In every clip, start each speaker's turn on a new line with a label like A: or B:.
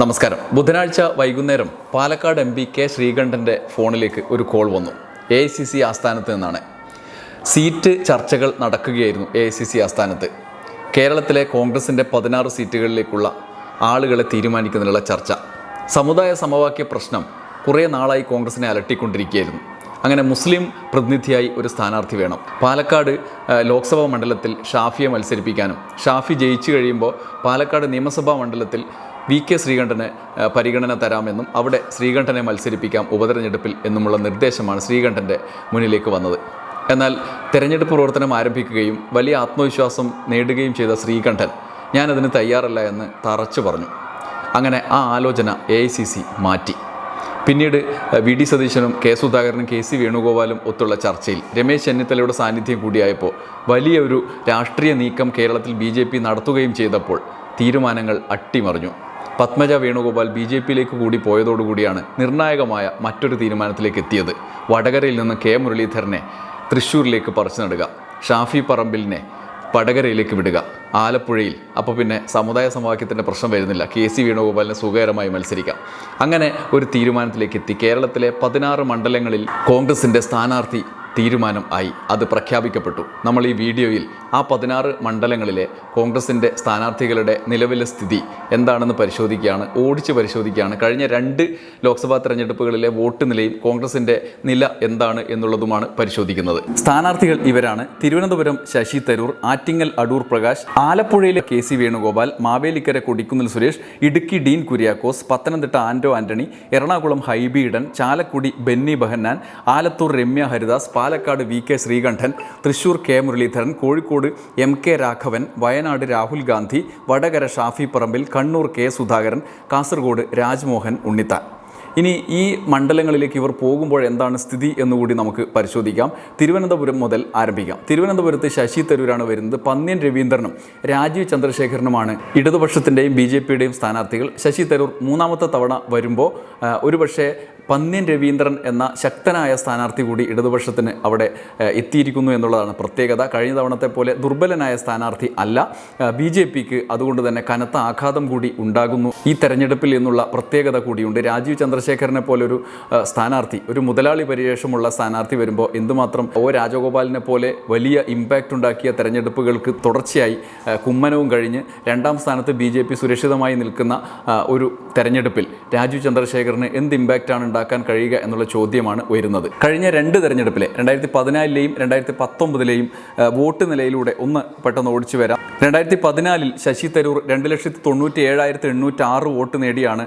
A: നമസ്കാരം. ബുധനാഴ്ച വൈകുന്നേരം പാലക്കാട് എം പി കെ ശ്രീകണ്ഠന്റെ ഫോണിലേക്ക് ഒരു കോൾ വന്നു. എ ഐ സി സി ആസ്ഥാനത്ത് നിന്നാണ്. സീറ്റ് ചർച്ചകൾ നടക്കുകയായിരുന്നു എ ഐ സി സി ആസ്ഥാനത്ത്. കേരളത്തിലെ കോൺഗ്രസിന്റെ പതിനാറ് സീറ്റുകളിലേക്കുള്ള ആളുകളെ തീരുമാനിക്കുന്നതിനുള്ള ചർച്ച. സമുദായ സമവാക്യ പ്രശ്നം കുറേ നാളായി കോൺഗ്രസിനെ അലട്ടിക്കൊണ്ടിരിക്കുകയായിരുന്നു. അങ്ങനെ മുസ്ലിം പ്രതിനിധിയായി ഒരു സ്ഥാനാർത്ഥി വേണം. പാലക്കാട് ലോക്സഭാ മണ്ഡലത്തിൽ ഷാഫിയെ മത്സരിപ്പിക്കാനും. ഷാഫി ജയിച്ചു കഴിയുമ്പോൾ പാലക്കാട് നിയമസഭാ മണ്ഡലത്തിൽ വി കെ ശ്രീകണ്ഠന് പരിഗണന തരാമെന്നും അവിടെ ശ്രീകണ്ഠനെ മത്സരിപ്പിക്കാം ഉപതെരഞ്ഞെടുപ്പിൽ എന്നുമുള്ള നിർദ്ദേശമാണ് ശ്രീകണ്ഠന്റെ മുന്നിലേക്ക് വന്നത്. എന്നാൽ തെരഞ്ഞെടുപ്പ് പ്രവർത്തനം ആരംഭിക്കുകയും വലിയ ആത്മവിശ്വാസം നേടുകയും ചെയ്ത ശ്രീകണ്ഠൻ ഞാനതിന് തയ്യാറല്ല എന്ന് തറച്ചു പറഞ്ഞു. അങ്ങനെ ആ ആലോചന എ മാറ്റി. പിന്നീട് വി ഡി സതീശനും കെ സുധാകരനും കെ സി വേണുഗോപാലും ഒത്തുള്ള ചർച്ചയിൽ രമേശ് ചെന്നിത്തലയുടെ സാന്നിധ്യം കൂടിയായപ്പോൾ വലിയൊരു രാഷ്ട്രീയ നീക്കം കേരളത്തിൽ ബി നടത്തുകയും ചെയ്തപ്പോൾ തീരുമാനങ്ങൾ അട്ടിമറിഞ്ഞു. പത്മജ വേണുഗോപാൽ ബി ജെ പിയിലേക്ക് കൂടി പോയതോടുകൂടിയാണ് നിർണായകമായ മറ്റൊരു തീരുമാനത്തിലേക്ക് എത്തിയത്. വടകരയിൽ നിന്ന് കെ മുരളീധരനെ തൃശ്ശൂരിലേക്ക് പറിച്ചു നടുക ഷാഫി പറമ്പിലിനെ വടകരയിലേക്ക് വിടുക. ആലപ്പുഴയിൽ അപ്പോൾ പിന്നെ സമുദായ സമവാക്യത്തിന്റെ പ്രശ്നം വരുന്നില്ല. കെ സി വേണുഗോപാലിന് സുഖകരമായി മത്സരിക്കാം. അങ്ങനെ ഒരു തീരുമാനത്തിലേക്ക് എത്തി. കേരളത്തിലെ പതിനാറ് മണ്ഡലങ്ങളിൽ കോൺഗ്രസിന്റെ സ്ഥാനാർത്ഥി തീരുമാനം ആയി അത് പ്രഖ്യാപിക്കപ്പെട്ടു. നമ്മൾ ഈ വീഡിയോയിൽ ആ പതിനാറ് മണ്ഡലങ്ങളിലെ കോൺഗ്രസിന്റെ സ്ഥാനാർത്ഥികളുടെ നിലവിലെ സ്ഥിതി എന്താണെന്ന് പരിശോധിക്കുകയാണ് ഓടിച്ച് പരിശോധിക്കുകയാണ്. കഴിഞ്ഞ രണ്ട് ലോക്സഭാ തെരഞ്ഞെടുപ്പുകളിലെ വോട്ട് നിലയും കോൺഗ്രസിന്റെ നില എന്താണ് എന്നുള്ളതുമാണ് പരിശോധിക്കുന്നത്. സ്ഥാനാർത്ഥികൾ ഇവരാണ് തിരുവനന്തപുരം ശശി തരൂർ ആറ്റിങ്ങൽ അടൂർ പ്രകാശ് ആലപ്പുഴയിലെ K C Venugopal Mavelikkara Kodikunnil Suresh Idukki Dean Kuriakose Pathanamthitta Anto Antony Ernakulam Hibi Eden Chalakudy Benny Behanan Alathur Ramya Haridas Palakkad V K Sreekandan Thrissur K Muraleedharan Kozhikode M K Raghavan Wayanad Rahul Gandhi Vadakara Shafi Parambil Kannur K Sudhakaran Kasaragod Rajmohan Unnithan. ഇനി ഈ മണ്ഡലങ്ങളിലേക്ക് ഇവർ പോകുമ്പോൾ എന്താണ് സ്ഥിതി എന്നുകൂടി നമുക്ക് പരിശോധിക്കാം. തിരുവനന്തപുരം മുതൽ ആരംഭിക്കാം. തിരുവനന്തപുരത്ത് ശശി തരൂരാണ് വരുന്നത്. പന്ന്യൻ രവീന്ദ്രനും രാജീവ് ചന്ദ്രശേഖരനുമാണ് ഇടതുപക്ഷത്തിന്റെയും ബി ജെ പിയുടെയും സ്ഥാനാർത്ഥികൾ. ശശി തരൂർ മൂന്നാമത്തെ തവണ വരുമ്പോൾ ഒരുപക്ഷെ പന്ന്യൻ രവീന്ദ്രൻ എന്ന ശക്തനായ സ്ഥാനാർത്ഥി കൂടി ഇടതുപക്ഷത്തിന് അവിടെ എത്തിയിരിക്കുന്നു എന്നുള്ളതാണ് പ്രത്യേകത. കഴിഞ്ഞ തവണത്തെ പോലെ ദുർബലനായ സ്ഥാനാർത്ഥി അല്ല. ബി ജെ പിക്ക് അതുകൊണ്ട് തന്നെ കനത്ത ആഘാതം കൂടി ഉണ്ടാകുന്നു. ഈ തെരഞ്ഞെടുപ്പിൽ എന്നുള്ള പ്രത്യേകത കൂടിയുണ്ട്. രാജീവ് ചന്ദ്രശേഖരനെ പോലൊരു സ്ഥാനാർത്ഥി ഒരു മുതലാളി പരിവേഷമുള്ള സ്ഥാനാർത്ഥി വരുമ്പോൾ എന്തുമാത്രം ഒ രാജഗോപാലിനെ പോലെ വലിയ ഇമ്പാക്റ്റ് ഉണ്ടാക്കിയ തെരഞ്ഞെടുപ്പുകൾക്ക് തുടർച്ചയായി കുമ്മനവും കഴിഞ്ഞ് രണ്ടാം സ്ഥാനത്ത് ബി സുരക്ഷിതമായി നിൽക്കുന്ന ഒരു തെരഞ്ഞെടുപ്പിൽ രാജീവ് ചന്ദ്രശേഖറിന് എന്ത് ഇമ്പാക്റ്റാണ് ഉണ്ടാക്കാൻ കഴിയുക എന്നുള്ള ചോദ്യമാണ് ഉയരുന്നത്. കഴിഞ്ഞ രണ്ട് തെരഞ്ഞെടുപ്പിലെ രണ്ടായിരത്തി പതിനാലിലെയും രണ്ടായിരത്തി പത്തൊമ്പതിലെയും വോട്ട് നിലയിലൂടെ ഒന്ന് പെട്ടെന്ന് ഓടിച്ചു വരാം. രണ്ടായിരത്തി പതിനാലിൽ ശശി തരൂർ രണ്ട് ലക്ഷത്തി തൊണ്ണൂറ്റി ഏഴായിരത്തി എണ്ണൂറ്റി ആറ് വോട്ട് നേടിയാണ്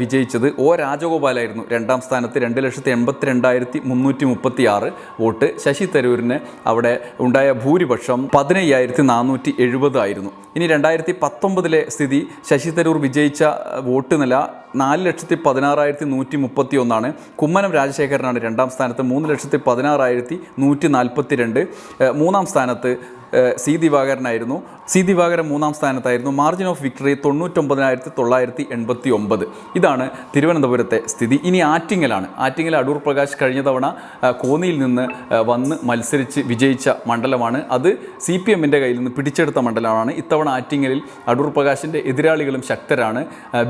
A: വിജയിച്ചത്. ഒ രാജഗോപാലായിരുന്നു രണ്ടാം സ്ഥാനത്ത് രണ്ട് ലക്ഷത്തി എൺപത്തി രണ്ടായിരത്തി മുന്നൂറ്റി മുപ്പത്തി ആറ് വോട്ട്. ശശി തരൂരിന് അവിടെ ഉണ്ടായ ഭൂരിപക്ഷം പതിനയ്യായിരത്തി നാനൂറ്റി എഴുപതായിരുന്നു ഇനി രണ്ടായിരത്തി പത്തൊമ്പതിലെ സ്ഥിതി ശശി തരൂർ വിജയിച്ച വോട്ട് നില നാല് ലക്ഷത്തി പതിനാറായിരത്തി നൂറ്റി മുപ്പത്തി ഒന്നാണ് കുമ്മനം രാജശേഖരനാണ് രണ്ടാം സ്ഥാനത്ത് മൂന്ന് ലക്ഷത്തി പതിനാറായിരത്തി നൂറ്റി നാൽപ്പത്തി രണ്ട് മൂന്നാം സ്ഥാനത്ത് സി ദിവാകരനായിരുന്നു. സി ദിവാകരൻ മൂന്നാം സ്ഥാനത്തായിരുന്നു. മാർജിൻ ഓഫ് വിക്ടറി തൊണ്ണൂറ്റൊമ്പതിനായിരത്തി തൊള്ളായിരത്തി എൺപത്തി ഒമ്പത് ഇതാണ് തിരുവനന്തപുരത്തെ സ്ഥിതി. ഇനി ആറ്റിങ്ങലാണ്. ആറ്റിങ്ങൽ അടൂർ പ്രകാശ് കഴിഞ്ഞ തവണ കോന്നിയിൽ നിന്ന് വന്ന് മത്സരിച്ച് വിജയിച്ച മണ്ഡലമാണ്. അത് സി പി എമ്മിന്റെ കയ്യിൽ നിന്ന് പിടിച്ചെടുത്ത മണ്ഡലമാണ്. ഇത്തവണ ആറ്റിങ്ങലിൽ അടൂർ പ്രകാശിന്റെ എതിരാളികളും ശക്തരാണ്.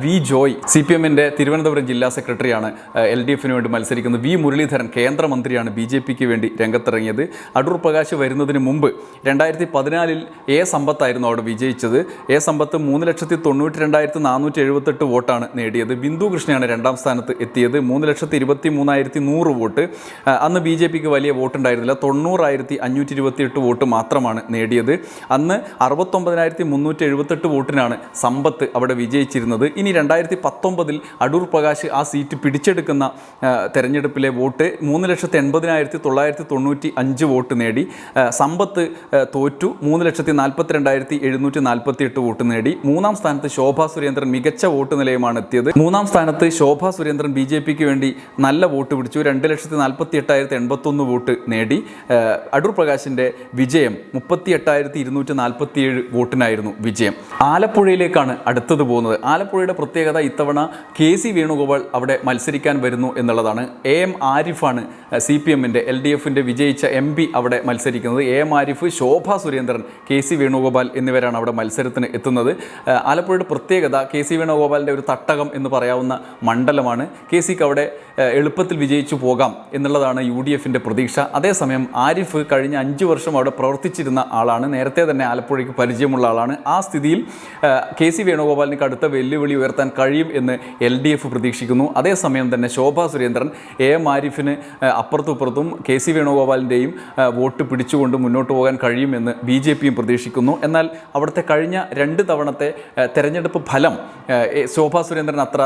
A: വി ജോയ് സി പി എമ്മിന്റെ തിരുവനന്തപുരം ജില്ലാ സെക്രട്ടറിയാണ് എൽ ഡി എഫിന് വേണ്ടി മത്സരിക്കുന്നത്. വി മുരളീധരൻ കേന്ദ്രമന്ത്രിയാണ് ബി ജെ പിക്ക് വേണ്ടി രംഗത്തിറങ്ങിയത്. അടൂർ പ്രകാശ് വരുന്നതിന് മുമ്പ് രണ്ടായിരത്തി പതിനാലിൽ എ സമ്പത്തായിരുന്നു അവിടെ വിജയിച്ചത്. എ സമ്പത്ത് മൂന്ന് ലക്ഷത്തി തൊണ്ണൂറ്റി രണ്ടായിരത്തി നാനൂറ്റി എഴുപത്തെട്ട് വോട്ടാണ് നേടിയത്. ബിന്ദു കൃഷ്ണയാണ് രണ്ടാം സ്ഥാനത്ത് എത്തിയത്. മൂന്ന് ലക്ഷത്തി ഇരുപത്തി മൂന്നായിരത്തി നൂറ് വോട്ട്. അന്ന് ബി ജെ പിക്ക് വലിയ വോട്ടുണ്ടായിരുന്നില്ല. തൊണ്ണൂറായിരത്തി അഞ്ഞൂറ്റി ഇരുപത്തിയെട്ട് വോട്ട് മാത്രമാണ് നേടിയത്. അന്ന് അറുപത്തൊമ്പതിനായിരത്തി മുന്നൂറ്റി എഴുപത്തെട്ട് വോട്ടിനാണ് സമ്പത്ത് അവിടെ വിജയിച്ചിരുന്നത്. ഇനി രണ്ടായിരത്തി പത്തൊമ്പതിൽ അടൂർ പ്രകാശ് ആ സീറ്റ് പിടിച്ചെടുക്കുന്ന തെരഞ്ഞെടുപ്പിലെ വോട്ട് മൂന്ന് ലക്ഷത്തി എൺപതിനായിരത്തി തൊള്ളായിരത്തി തൊണ്ണൂറ്റി അഞ്ച് വോട്ട് നേടി. സമ്പത്ത് തോറ്റു. മൂന്ന് ലക്ഷത്തി നാൽപ്പത്തി രണ്ടായിരത്തി എഴുന്നൂറ്റി നാൽപ്പത്തി എട്ട് വോട്ട് നേടി. മൂന്നാം സ്ഥാനത്ത് ശോഭാ സുരേന്ദ്രൻ മികച്ച വോട്ട് നിലയമാണ് എത്തിയത്. മൂന്നാം സ്ഥാനത്ത് ശോഭാ സുരേന്ദ്രൻ ബി ജെ പിക്ക് വേണ്ടി നല്ല വോട്ട് പിടിച്ചു. രണ്ട് ലക്ഷത്തി നാൽപ്പത്തി എട്ടായിരത്തി എൺപത്തൊന്ന് വോട്ട് നേടി. അടൂർ പ്രകാശിന്റെ വിജയം മുപ്പത്തി എട്ടായിരത്തി ഇരുന്നൂറ്റി നാൽപ്പത്തി ഏഴ് വോട്ടിനായിരുന്നു വിജയം. ആലപ്പുഴയിലേക്കാണ് അടുത്തത് പോകുന്നത്. ആലപ്പുഴയുടെ പ്രത്യേകത ഇത്തവണ കെ സി വേണുഗോപാൽ അവിടെ മത്സരിക്കാൻ വരുന്നു എന്നുള്ളതാണ്. എ എം ആരിഫാണ് സി പി എമ്മിന്റെ എൽ ഡി എഫിന്റെ വിജയിച്ച എം പി അവിടെ മത്സരിക്കുന്നത്. A M Arif Shobha Shobha Surendran K C Venugopal എന്നിവരാണ് അവിടെ മത്സരത്തിന് എത്തുന്നത്. ആലപ്പുഴയുടെ പ്രത്യേകത കെ സി വേണുഗോപാലിന്റെ ഒരു തട്ടകം എന്ന് പറയാവുന്ന മണ്ഡലമാണ്. കെ സിക്ക് അവിടെ എളുപ്പത്തിൽ വിജയിച്ചു പോകാം എന്നുള്ളതാണ് യു ഡി എഫിന്റെ പ്രതീക്ഷ. അതേസമയം ആരിഫ് കഴിഞ്ഞ അഞ്ച് വർഷം അവിടെ പ്രവർത്തിച്ചിരുന്ന ആളാണ്. നേരത്തെ തന്നെ ആലപ്പുഴയ്ക്ക് പരിചയമുള്ള ആളാണ്. ആ സ്ഥിതിയിൽ കെ സി വേണുഗോപാലിന് കടുത്ത വെല്ലുവിളി ഉയർത്താൻ കഴിയും എന്ന് എൽ ഡി എഫ് പ്രതീക്ഷിക്കുന്നു. അതേസമയം തന്നെ ശോഭാ സുരേന്ദ്രൻ എ എം ആരിഫിന് അപ്പുറത്തും ഇപ്പുറത്തും കെ സി വേണുഗോപാലിന്റെയും വോട്ട് പിടിച്ചുകൊണ്ട് മുന്നോട്ട് പോകാൻ കഴിയുമെന്ന് ബി ജെ പിയും പ്രതീക്ഷിക്കുന്നു. എന്നാൽ അവിടുത്തെ കഴിഞ്ഞ രണ്ട് തവണത്തെ തെരഞ്ഞെടുപ്പ് ഫലം ശോഭാ സുരേന്ദ്രൻ അത്ര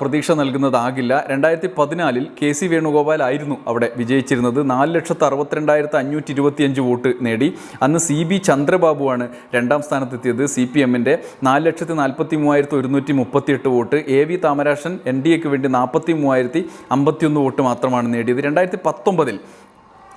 A: പ്രതീക്ഷ നൽകുന്നതാകില്ല. രണ്ടായിരത്തി പതിനാലിൽ കെ സി വേണുഗോപാൽ ആയിരുന്നു അവിടെ വിജയിച്ചിരുന്നത്. നാല് ലക്ഷത്തി അറുപത്തിരണ്ടായിരത്തി അഞ്ഞൂറ്റി ഇരുപത്തിയഞ്ച് വോട്ട് നേടി. അന്ന് സി ബി ചന്ദ്രബാബുവാണ് രണ്ടാം സ്ഥാനത്തെത്തിയത്. സി പി എമ്മിന്റെ നാല് ലക്ഷത്തി നാൽപ്പത്തി മൂവായിരത്തി ഒരുന്നൂറ്റി മുപ്പത്തിയെട്ട് vote. A V Thamarakshan N D എക്ക് വേണ്ടി നാൽപ്പത്തി മൂവായിരത്തി അമ്പത്തിയൊന്ന് വോട്ട് മാത്രമാണ് നേടിയത്. രണ്ടായിരത്തി പത്തൊമ്പതിൽ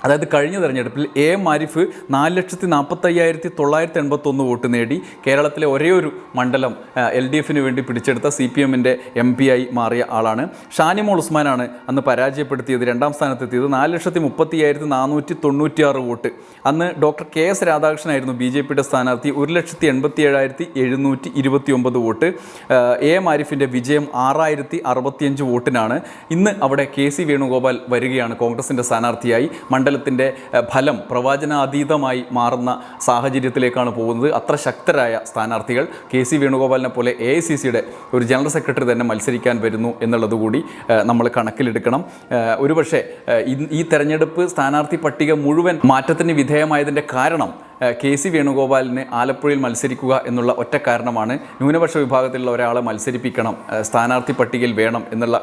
A: അതായത് കഴിഞ്ഞ തെരഞ്ഞെടുപ്പിൽ എ മാരിഫ് നാല് ലക്ഷത്തി നാൽപ്പത്തയ്യായിരത്തി തൊള്ളായിരത്തി എൺപത്തൊന്ന് വോട്ട് നേടി കേരളത്തിലെ ഒരേ ഒരു മണ്ഡലം എൽ ഡി എഫിന് വേണ്ടി പിടിച്ചെടുത്ത സി പി എമ്മിന്റെ എം പി ആയി മാറിയ ആളാണ്. ഷാനിമോൾ ഉസ്മാനാണ് അന്ന് പരാജയപ്പെടുത്തിയത് രണ്ടാം സ്ഥാനത്തെത്തിയത്. നാല് ലക്ഷത്തി മുപ്പത്തിയായിരത്തി നാനൂറ്റി തൊണ്ണൂറ്റിയാറ് വോട്ട്. അന്ന് ഡോക്ടർ കെ എസ് രാധാകൃഷ്ണനായിരുന്നു ബി ജെ പിയുടെ സ്ഥാനാർത്ഥി ഒരു ലക്ഷത്തി എൺപത്തി ഏഴായിരത്തി എഴുന്നൂറ്റി ഇരുപത്തി ഒമ്പത് വോട്ട് എ മാരിഫിന്റെ വിജയം ആറായിരത്തി അറുപത്തിയഞ്ച് വോട്ടിനാണ്. ഇന്ന് അവിടെ കെ സി വേണുഗോപാൽ വരികയാണ് കോൺഗ്രസിന്റെ സ്ഥാനാർത്ഥിയായി. മണ്ഡലത്തിന്റെ ഫലം പ്രവാചനാതീതമായി മാറുന്ന സാഹചര്യത്തിലേക്കാണ് പോകുന്നത്. അത്ര ശക്തരായ സ്ഥാനാർത്ഥികൾ കെ സി വേണുഗോപാലിനെ പോലെ എ ഐ സി സിയുടെ ഒരു ജനറൽ സെക്രട്ടറി തന്നെ മത്സരിക്കാൻ വരുന്നു എന്നുള്ളത് കൂടി നമ്മൾ കണക്കിലെടുക്കണം. ഒരുപക്ഷെ ഈ തെരഞ്ഞെടുപ്പ് സ്ഥാനാർത്ഥി പട്ടിക മുഴുവൻ മാറ്റത്തിന് വിധേയമായതിന്റെ കാരണം കെ സി വേണുഗോപാലിന് ആലപ്പുഴയിൽ മത്സരിക്കുക എന്നുള്ള ഒറ്റ കാരണമാണ് ന്യൂനപക്ഷ വിഭാഗത്തിലുള്ള ഒരാളെ മത്സരിപ്പിക്കണം സ്ഥാനാർത്ഥി പട്ടികയിൽ വേണം എന്നുള്ള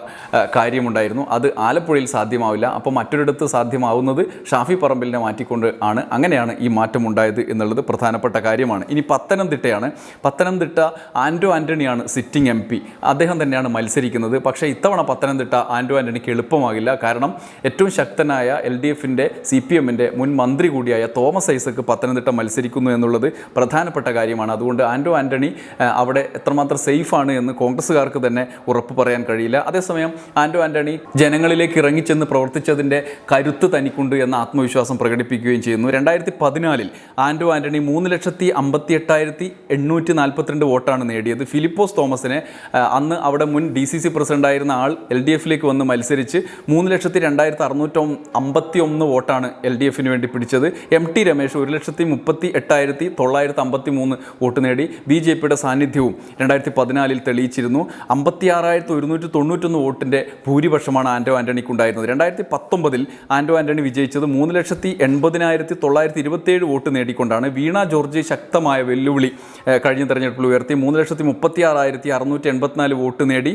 A: കാര്യമുണ്ടായിരുന്നു. അത് ആലപ്പുഴയിൽ സാധ്യമാവില്ല. അപ്പോൾ മറ്റൊരിടത്ത് സാധ്യമാവുന്നത് ഷാഫി പറമ്പിലിനെ മാറ്റിക്കൊണ്ട് ആണ്. അങ്ങനെയാണ് ഈ മാറ്റം ഉണ്ടായത് എന്നുള്ളത് പ്രധാനപ്പെട്ട കാര്യമാണ്. ഇനി പത്തനംതിട്ടയാണ്. പത്തനംതിട്ട ആൻഡോ ആന്റണിയാണ് സിറ്റിംഗ് എം പി. അദ്ദേഹം തന്നെയാണ് മത്സരിക്കുന്നത്. പക്ഷേ ഇത്തവണ പത്തനംതിട്ട ആൻഡോ ആന്റണിക്ക് എളുപ്പമാകില്ല. കാരണം ഏറ്റവും ശക്തനായ എൽ ഡി എഫിന്റെ സി പി എമ്മിന്റെ മുൻ മന്ത്രി കൂടിയായ തോമസ് ഐസക്ക് പത്തനംതിട്ട മത്സരിക്കുന്നു എന്നുള്ളത് പ്രധാനപ്പെട്ട കാര്യമാണ്. അതുകൊണ്ട് ആൻഡോ ആന്റണി അവിടെ എത്രമാത്രം സേഫാണ് എന്ന് കോൺഗ്രസ്സുകാർക്ക് തന്നെ ഉറപ്പ് പറയാൻ കഴിയില്ല. അതേസമയം ആൻഡോ ആന്റണി ജനങ്ങളിലേക്ക് ഇറങ്ങിച്ചെന്ന് പ്രവർത്തിച്ചതിന്റെ കരുത്ത് തനിക്കുണ്ട് എന്ന ആത്മവിശ്വാസം പ്രകടിപ്പിക്കുകയും ചെയ്യുന്നു. രണ്ടായിരത്തി പതിനാലിൽ ആൻഡോ ആന്റണി മൂന്ന് ലക്ഷത്തി അമ്പത്തി എട്ടായിരത്തി എണ്ണൂറ്റി നാൽപ്പത്തിരണ്ട് വോട്ടാണ് നേടിയത്. ഫിലിപ്പോസ് തോമസിനെ അന്ന് അവിടെ മുൻ ഡി സി സി പ്രസിഡന്റായിരുന്ന ആൾ എൽ ഡി എഫിലേക്ക് വന്ന് മത്സരിച്ച് മൂന്ന് ലക്ഷത്തി രണ്ടായിരത്തി അറുന്നൂറ്റി അമ്പത്തി ഒന്ന് വോട്ടാണ് എൽ ഡി എഫിന് വേണ്ടി പിടിച്ചത്. എം ടി രമേശ് ഒരു ലക്ഷത്തി മുപ്പത്തി എട്ടായിരത്തി തൊള്ളായിരത്തി അമ്പത്തി മൂന്ന് വോട്ട് നേടി ബി ജെ പിയുടെ സാന്നിധ്യവും രണ്ടായിരത്തി പതിനാലിൽ തെളിയിച്ചിരുന്നു. അമ്പത്തി ആറായിരത്തി ഒരുന്നൂറ്റി തൊണ്ണൂറ്റൊന്ന് വോട്ടിന്റെ ഭൂരിപക്ഷമാണ് ആൻഡോ ആന്റണിക്ക് ഉണ്ടായിരുന്നത് രണ്ടായിരത്തി പത്തൊമ്പതിൽ ആൻഡോ ആന്റണി വിജയിച്ചത് മൂന്ന് ലക്ഷത്തി എൺപതിനായിരത്തി തൊള്ളായിരത്തി ഇരുപത്തേഴ് വോട്ട് നേടിക്കൊണ്ടാണ് വീണ ജോർജ് ശക്തമായ വെല്ലുവിളി കഴിഞ്ഞ തെരഞ്ഞെടുപ്പിൽ ഉയർത്തി. മൂന്ന് ലക്ഷത്തി മുപ്പത്തി ആറായിരത്തി അറുന്നൂറ്റി എൺപത്തിനാല് വോട്ട് നേടി.